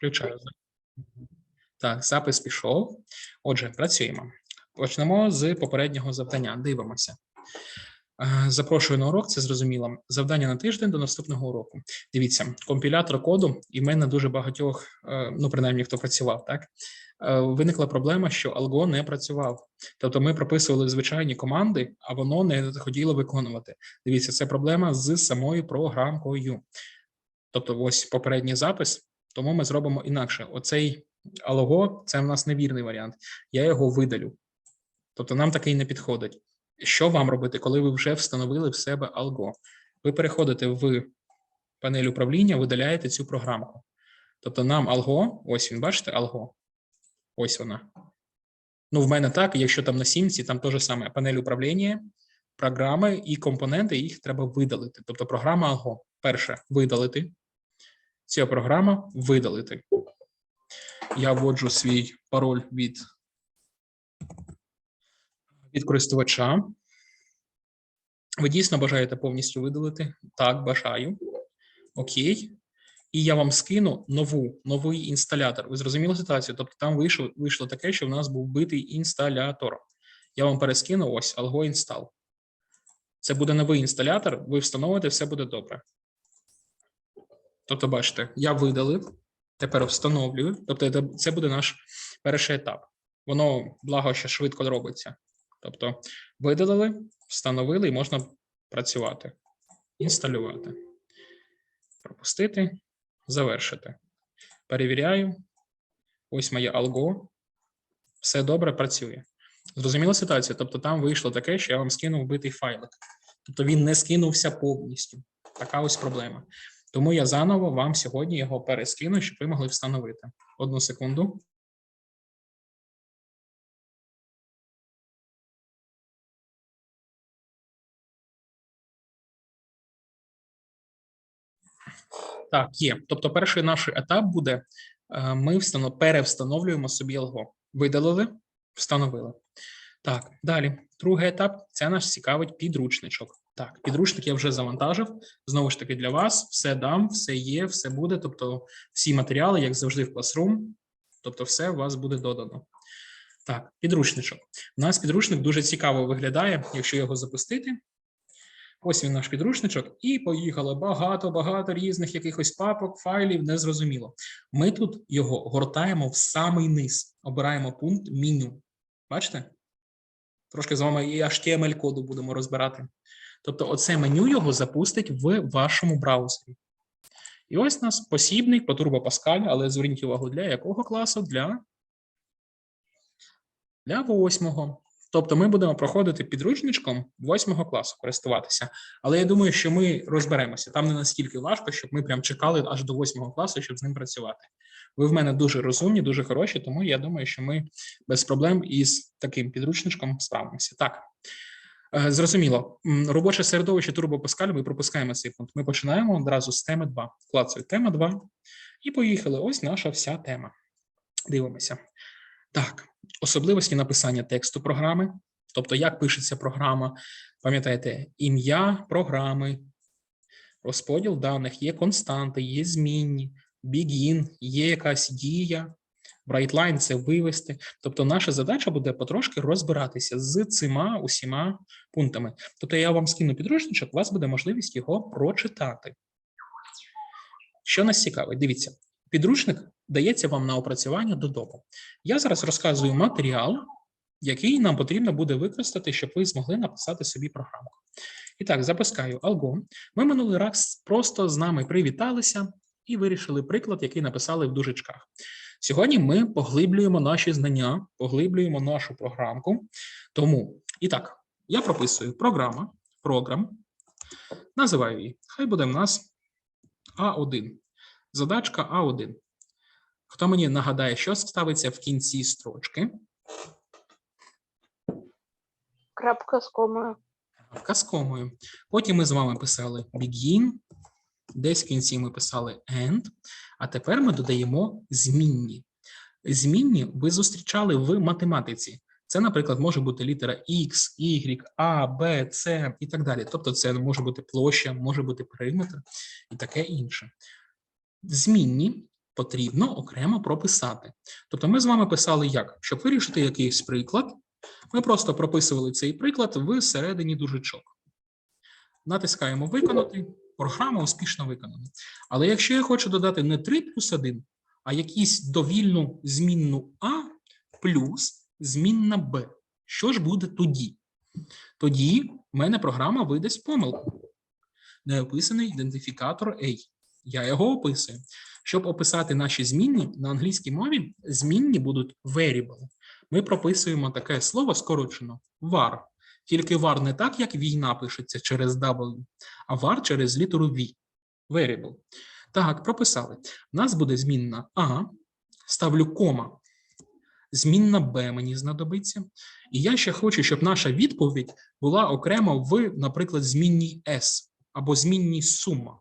Включаю. Так, запис пішов. Отже, працюємо. Почнемо з попереднього завдання. Дивимося. Е, Запрошую на урок, це зрозуміло. Завдання на тиждень до наступного уроку. Дивіться, компілятор коду, і в мене дуже багатьох, е, ну принаймні, хто працював, так е, виникла проблема, що Algo не працював. Тобто ми прописували звичайні команди, а воно не хотіло виконувати. Дивіться, це проблема з самою програмкою. Тобто, ось попередній запис, тому ми зробимо інакше. Оцей алого це в нас невірний варіант. Я його видалю. Тобто нам такий не підходить. Що вам робити, коли ви вже встановили в себе Algo? Ви переходите в панель управління, видаляєте цю програмку. Тобто нам Algo, ось він, бачите, Algo, ось вона. Ну, в мене так, якщо там на сімці, там те ж саме панель управління, програми і компоненти, їх треба видалити. Тобто програма Algo. Перше видалити. Ця програма видалити. Я вводжу свій пароль від від користувача. Ви дійсно бажаєте повністю видалити? Так, бажаю. Окей. І я вам скину нову, новий інсталятор. Ви зрозуміли ситуацію? Тобто там вийшло, вийшло таке, що в нас був битий інсталятор. Я вам перескину ось Algo Install. Це буде новий інсталятор, ви встановите, все буде добре. Тобто, бачите, я видалив, тепер встановлюю. Тобто, це- буде наш перший етап. Воно, благо, ще швидко робиться. Тобто, видалили, встановили і можна працювати. Інсталювати. Пропустити, завершити. Перевіряю. Ось моє Algo. Все добре працює. Зрозуміла ситуація? Тобто, там вийшло таке, що я вам скинув битий файлик. Тобто він не скинувся повністю. Така ось проблема. Тому я заново вам сьогодні його перескину, щоб ви могли встановити. Одну секунду. Так, є. Тобто, перший наш етап буде: е, ми встанов... перевстановлюємо собі Algo. Видалили, встановили. Так, далі. Другий етап це наш цікавить підручничок. Так, підручник я вже завантажив. Знову ж таки, для вас все дам, все є, все буде. Тобто, всі матеріали, як завжди, в Classroom. Тобто, все у вас буде додано. Так, підручничок. У нас підручник дуже цікаво виглядає, якщо його запустити. Ось він наш підручничок, і поїхало багато-багато різних якихось папок, файлів, незрозуміло. Ми тут його гортаємо в самий низ, обираємо пункт меню. Бачите? Трошки з вами і HTML-коду будемо розбирати. Тобто, оце меню його запустить в вашому браузері. І ось нас посібник по Turbo Pascal, але зверніть увагу, для якого класу? Для, для восьмого. Тобто ми будемо проходити підручничком восьмого класу користуватися. Але я думаю, що ми розберемося. Там не настільки важко, щоб ми прям чекали аж до восьмого класу, щоб з ним працювати. Ви в мене дуже розумні, дуже хороші, тому я думаю, що ми без проблем із таким підручничком справимося. Так. Е, Зрозуміло, робоче середовище Turbo Pascal, ми пропускаємо цей пункт. Ми починаємо одразу з теми 2. Клацаю тема 2. І поїхали. Ось наша вся тема. Дивимося. Так, особливості написання тексту програми, тобто як пишеться програма. Пам'ятаєте, ім'я програми, розподіл даних, є константи, є змінні, begin, є якась дія, brightline – це вивести. Тобто, наша задача буде потрошки розбиратися з цими усіма пунктами. Тобто, я вам скину підручничок, у вас буде можливість його прочитати. Що нас цікавить? Дивіться, підручник дається вам на опрацювання додому. Я зараз розказую матеріал, який нам потрібно буде використати, щоб ви змогли написати собі програмку. І так, запускаю Algo. Ми минулий раз просто з нами привіталися і вирішили приклад, який написали в дужечках. Сьогодні ми поглиблюємо наші знання, поглиблюємо нашу програмку. Тому, і так, я прописую програма, програм, називаю її. Хай буде в нас А1. Задачка А1. Хто мені нагадає, що ставиться в кінці строчки? Крапка з комою. Крапка з комою. Потім ми з вами писали begin, десь в кінці ми писали end, а тепер ми додаємо змінні. Змінні ви зустрічали в математиці. Це, наприклад, може бути літера X, Y, A, B, C і так далі. Тобто, це може бути площа, може бути периметр і таке інше. Змінні потрібно окремо прописати. Тобто ми з вами писали як? Щоб вирішити якийсь приклад, ми просто прописували цей приклад всередині дужечок. Натискаємо виконати. Програма успішно виконана. Але якщо я хочу додати не 3 плюс 1, а якісь довільну змінну А плюс змінна Б, що ж буде тоді? Тоді в мене програма видасть помилку. Не описаний ідентифікатор A. Я його описую. Щоб описати наші змінні на англійській мові, змінні будуть variable. Ми прописуємо таке слово скорочено var. Тільки var не так, як війна пишеться через W, а var через літеру V. Variable. Так, прописали. У нас буде змінна А, ставлю кома. Змінна Б мені знадобиться. І я ще хочу, щоб наша відповідь була окремо в, наприклад, змінній S або змінній сума.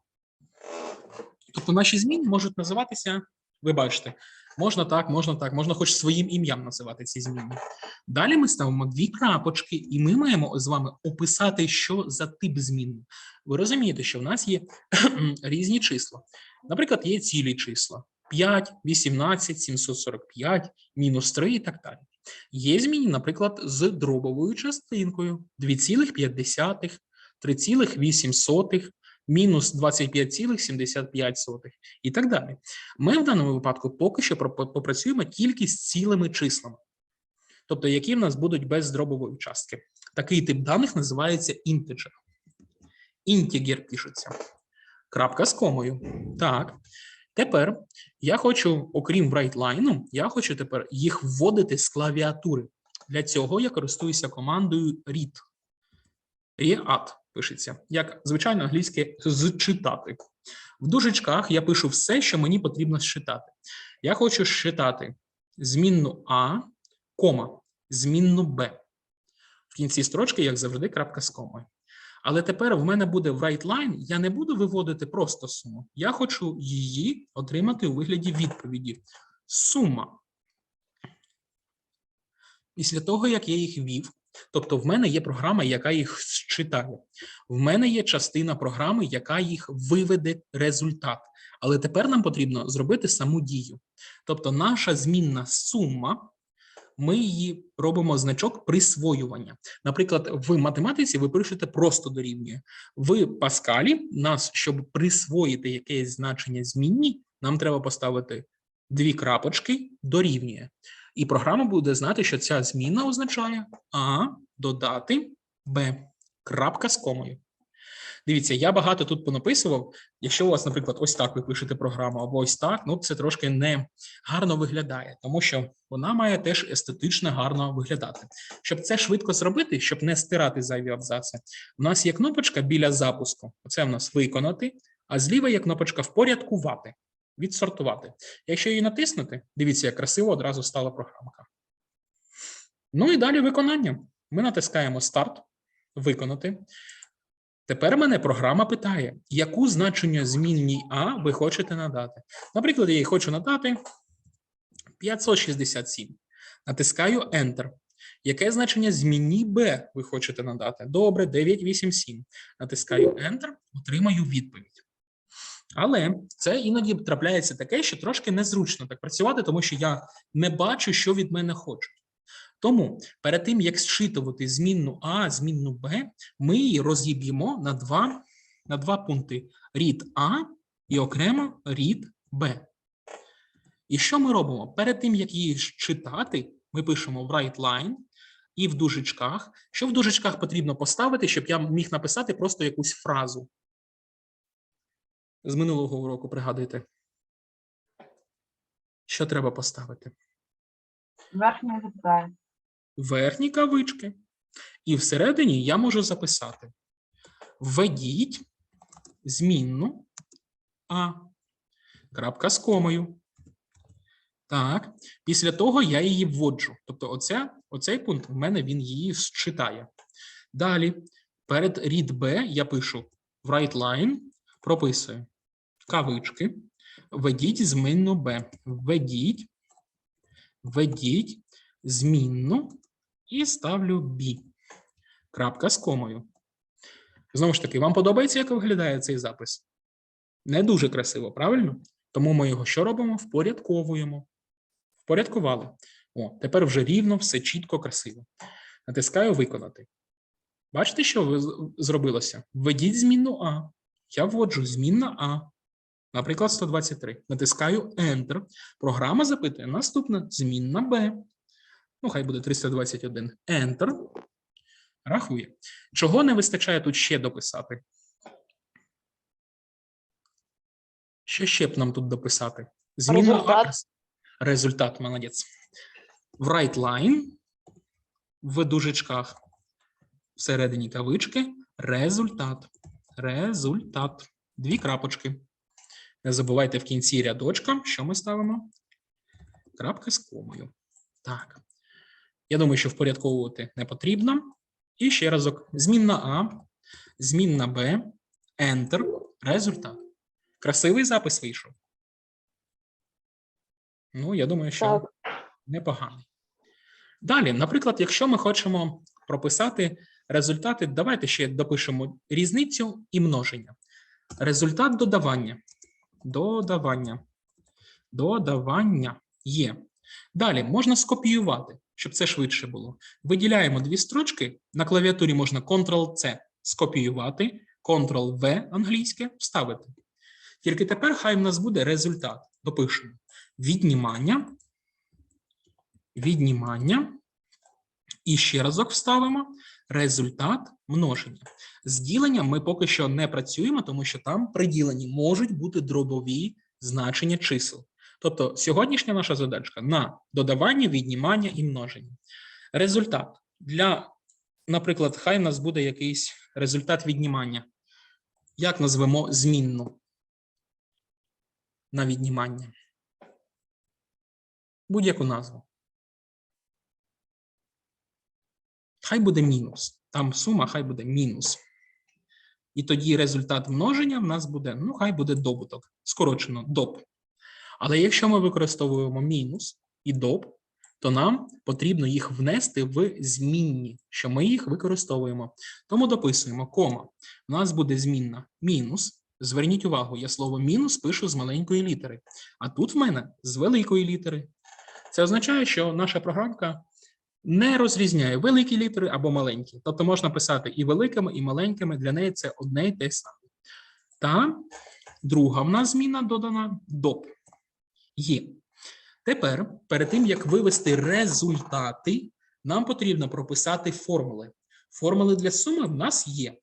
Тобто наші зміни можуть називатися, ви бачите, можна так, можна так, можна хоч своїм ім'ям називати ці зміни. Далі ми ставимо дві крапочки, і ми маємо з вами описати, що за тип змін. Ви розумієте, що в нас є різні числа. Наприклад, є цілі числа: 5, 18, 745, мінус 3 і так далі. Є зміни, наприклад, з дробовою частинкою 2,5, 3,8, мінус 25,75 і так далі. Ми в даному випадку поки що попрацюємо тільки з цілими числами, тобто які в нас будуть без дробової частки. Такий тип даних називається інтеджер. Інтегер пишеться. Крапка з комою. Так. Тепер я хочу, окрім WriteLine, я хочу тепер їх вводити з клавіатури. Для цього я користуюся командою read. Read пишеться, як звичайно англійське зчитати. В дужечках я пишу все, що мені потрібно зчитати. Я хочу зчитати змінну А, кома, змінну Б. В кінці строчки, як завжди, крапка з комою. Але тепер в мене буде в WriteLine, я не буду виводити просто суму. Я хочу її отримати у вигляді відповіді. Сума. Після того, як я їх ввів, тобто в мене є програма, яка їх считає. В мене є частина програми, яка їх виведе результат. Але тепер нам потрібно зробити саму дію. Тобто наша змінна сума, ми її робимо значок присвоювання. Наприклад, в математиці ви пишете просто дорівнює. В Паскалі нас, щоб присвоїти якесь значення змінні, нам треба поставити дві крапочки дорівнює. І програма буде знати, що ця зміна означає А додати Б. Крапка з комою. Дивіться, я багато тут понаписував. Якщо у вас, наприклад, ось так ви пишете програму, або ось так, ну це трошки не гарно виглядає, тому що вона має теж естетично гарно виглядати. Щоб це швидко зробити, щоб не стирати зайві абзаци, у нас є кнопочка біля запуску. Оце в нас виконати, а зліва є кнопочка впорядкувати, відсортувати. Якщо її натиснути, дивіться, як красиво одразу стала програмка. Ну і далі виконання. Ми натискаємо старт, виконати. Тепер мене програма питає, яку значення змінній А ви хочете надати. Наприклад, я їй хочу надати 567. Натискаю Enter. Яке значення змінній Б ви хочете надати? Добре, 987. Натискаю Enter, отримаю відповідь. Але це іноді трапляється таке, що трошки незручно так працювати, тому що я не бачу, що від мене хочуть. Тому перед тим, як зчитувати змінну А, змінну Б, ми її розіб'ємо на два, на два пункти: read А і окремо read Б. І що ми робимо? Перед тим, як її читати, ми пишемо в WriteLine і в дужечках. Що в дужечках потрібно поставити, щоб я міг написати просто якусь фразу? З минулого уроку пригадуйте. Що треба поставити? Верхня запитає. верхні кавички. І всередині я можу записати: введіть змінну А. Крапка з комою. Так, після того я її вводжу. Тобто, оця, оцей пункт в мене він її считає. Далі, перед read B я пишу в WriteLine, прописую кавички, введіть змінну B. Введіть, введіть змінну і ставлю B. Крапка з комою. Знову ж таки, вам подобається, як виглядає цей запис? Не дуже красиво, правильно? Тому ми його що робимо? Впорядковуємо. Впорядкували. О, тепер вже рівно, все чітко, красиво. Натискаю виконати. Бачите, що зробилося? Введіть змінну А. Я вводжу змінна А. Наприклад, 123. Натискаю Enter. Програма запитує наступна змінна Б. Ну, хай буде 321. Enter. Рахує. Чого не вистачає тут ще дописати? Що ще б нам тут дописати? Змінна Результат. А. Результат, молодець. В right line, в дужечках, всередині кавички, результат. Результат. Дві крапочки. Не забувайте в кінці рядочка, що ми ставимо? Крапка з комою. Так. Я думаю, що впорядковувати не потрібно. І ще разок: змінна А, змінна Б, Enter, результат. Красивий запис вийшов. Ну, я думаю, що непоганий. Далі, наприклад, якщо ми хочемо прописати результати, давайте ще допишемо різницю і множення. Результат додавання. Додавання. Додавання є. Далі можна скопіювати, щоб це швидше було. Виділяємо дві строчки. На клавіатурі можна Ctrl-C скопіювати, Ctrl-V англійське вставити. Тільки тепер хай в нас буде результат. Допишемо. Віднімання. Віднімання. І ще разок вставимо результат множення. З діленням ми поки що не працюємо, тому що там при діленні можуть бути дробові значення чисел. Тобто сьогоднішня наша задачка на додавання, віднімання і множення. Результат для, наприклад, хай в нас буде якийсь результат віднімання. Як назвемо змінну на віднімання? Будь-яку назву. Хай буде мінус. Там сума, хай буде мінус. І тоді результат множення в нас буде, ну, хай буде добуток. Скорочено доп. Але якщо ми використовуємо мінус і доп, то нам потрібно їх внести в змінні, що ми їх використовуємо. Тому дописуємо кома. У нас буде змінна мінус. Зверніть увагу, я слово мінус пишу з маленької літери, а тут в мене з великої літери. Це означає, що наша програмка не розрізняє великі літери або маленькі. Тобто можна писати і великими, і маленькими. Для неї це одне й те саме. Та друга в нас зміна додана доп. Є. Тепер, перед тим як вивести результати, нам потрібно прописати формули. Формули для суми в нас є.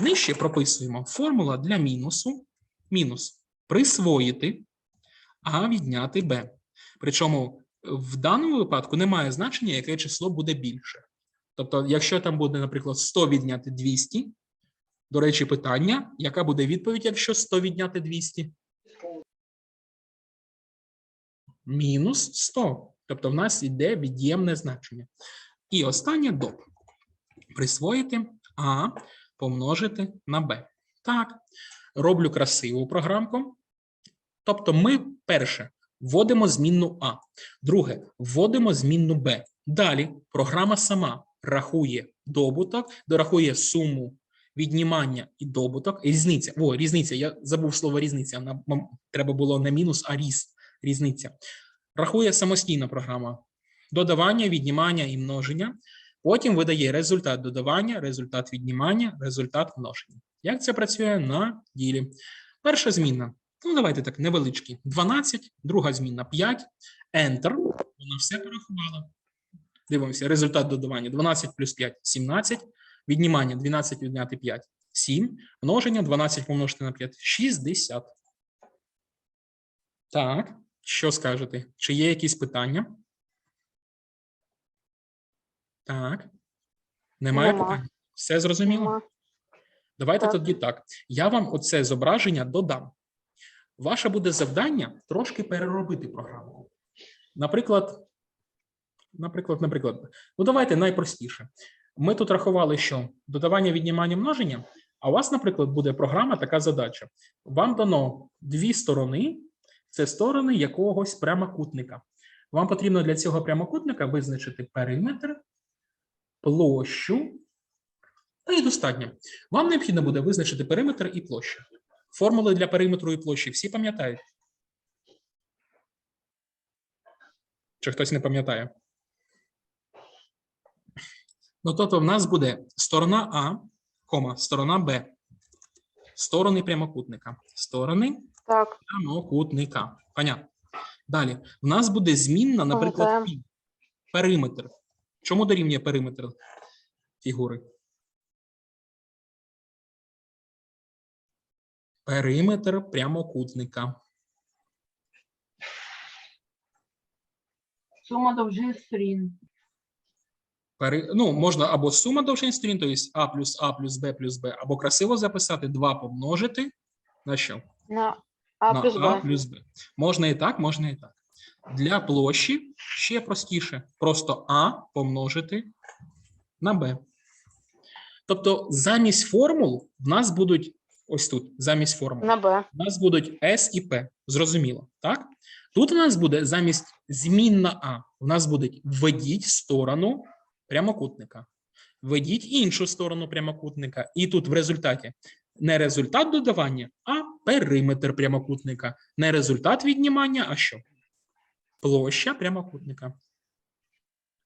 Нижче прописуємо формула для мінусу. Мінус присвоїти, а відняти b. Причому в даному випадку немає значення, яке число буде більше. Тобто, якщо там буде, наприклад, 100 відняти 200, до речі, питання, яка буде відповідь, якщо 100 відняти 200? Мінус 100. Тобто в нас йде від'ємне значення. І останнє доп. Присвоїти А помножити на Б. Так, роблю красиву програмку. Тобто, ми перше вводимо змінну А. Друге, вводимо змінну Б. Далі програма сама рахує добуток, дорахує суму віднімання і добуток. Різниця. О, різниця. Я забув слово різниця. Нам треба було не мінус, а різ. Різниця. Рахує самостійна програма додавання, віднімання і множення. Потім видає результат додавання, результат віднімання, результат множення. Як це працює на ділі? Перша змінна. Ну, давайте так, невеличкі. 12, друга змінна 5, Enter. Вона все порахувала. Дивимося, результат додавання 12 плюс 5 17. Віднімання 12 відняти 5 7. Множення 12 помножити на 5 60. Так, що скажете? Чи є якісь питання? Так. Немає Нема. питань? Все зрозуміло? Нема. Давайте Так. тоді так. Я вам оце зображення додам. Ваше буде завдання трошки переробити програму. Наприклад, наприклад, наприклад, ну давайте найпростіше. Ми тут рахували, що додавання, віднімання, множення, а у вас, наприклад, буде програма, така задача. Вам дано дві сторони, це сторони якогось прямокутника. Вам потрібно для цього прямокутника визначити периметр, площу. Ну і достатньо. Вам необхідно буде визначити периметр і площу. Формули для периметру і площі всі пам'ятають? Чи хтось не пам'ятає? Ну, тобто, в нас буде сторона А, кома, сторона Б. Сторони прямокутника. Сторони так. прямокутника. Понятно. Далі. В нас буде змінна, наприклад, периметр. Чому дорівнює периметр фігури? Периметр прямокутника. Сума довжин сторін. Пери... Ну, можна або сума довжин сторін, тобто А плюс А плюс Б плюс Б, або красиво записати 2 помножити на що? на А на плюс А Б. плюс Б. Можна і так, можна і так. Для площі ще простіше. Просто А помножити на Б. Тобто замість формул в нас будуть ось тут, замість формул. На Б. У нас будуть S і P. Зрозуміло, так? Тут у нас буде замість змінна А, у нас будуть введіть сторону прямокутника. Введіть іншу сторону прямокутника. І тут в результаті не результат додавання, а периметр прямокутника. Не результат віднімання, а що? Площа прямокутника.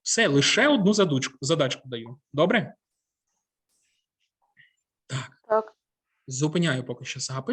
Все, лише одну задачку, задачку даю. Добре? Так, Так. Зупиняю поки що запис.